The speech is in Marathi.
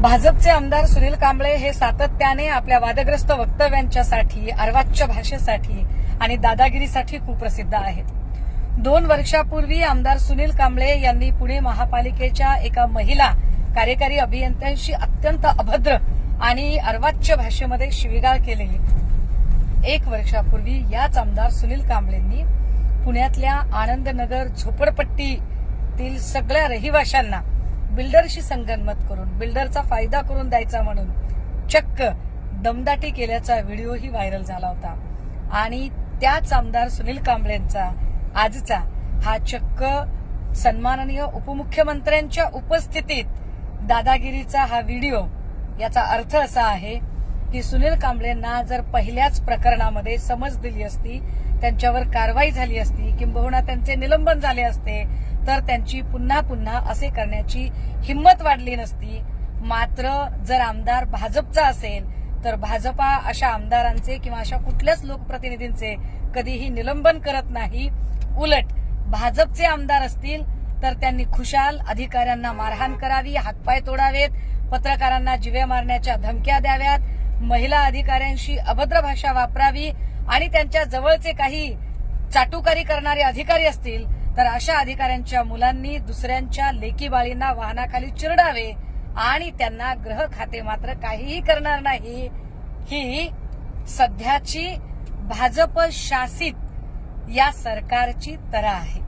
भाजपचे आमदार सुनील कांबळे हे सातत्याने आपल्या वादग्रस्त वक्तव्यांच्यासाठी अर्वाच्य भाषेसाठी आणि दादागिरीसाठी कुप्रसिद्ध आहेत. दोन वर्षापूर्वी आमदार सुनील कांबळे यांनी पुणे महापालिकेच्या एका महिला कार्यकारी अभियंत्यांशी अत्यंत अभद्र आणि अर्वाच्य भाषेमध्ये शिवीगाळ केलेली. एक वर्षापूर्वी याच आमदार सुनील कांबळेंनी पुण्यातल्या आनंदनगर झोपडपट्टीतील सगळ्या रहिवाशांना बिल्डरशी संगनमत करून बिल्डरचा फायदा करून द्यायचा म्हणून चक्क दमदाटी केल्याचा व्हिडिओही व्हायरल झाला होता. आणि त्याच आमदार सुनील कांबळेंचा आजचा हा चक्क सन्माननीय उपमुख्यमंत्र्यांच्या उपस्थितीत दादागिरीचा हा व्हिडिओ याचा अर्थ असा आहे की सुनील कांबळेंना जर पहिल्याच प्रकरणामध्ये समज दिली असती त्यांच्यावर कारवाई झाली असती किंबहुना त्यांचे निलंबन झाले असते तर त्यांची पुन्हा पुन्हा असे करण्याची हिंमत वाढली नसती. मात्र जर आमदार भाजपचा असेल तर भाजपा अशा आमदारांचे किंवा अशा कुठल्याच लोकप्रतिनिधींचे कधीही निलंबन करत नाही. उलट भाजपचे आमदार असतील तर त्यांनी खुशाल अधिकाऱ्यांना मारहाण करावी हातपाय तोडावेत पत्रकारांना जिवे मारण्याच्या धमक्या द्याव्यात महिला अधिकाऱ्यांशी अभद्र भाषा वापरावी आणि त्यांच्या जवळचे काही चाटुकारी करणारे अधिकारी असतील तर अशा अधिकाऱ्यांच्या मुलांनी दुसऱ्यांच्या लेकी बाळींना वाहनाखाली चिरडावे आणि त्यांना ग्रह खाते मात्र काहीही करणार नाही. ही सध्याची भाजप शासित या सरकारची तरा आहे.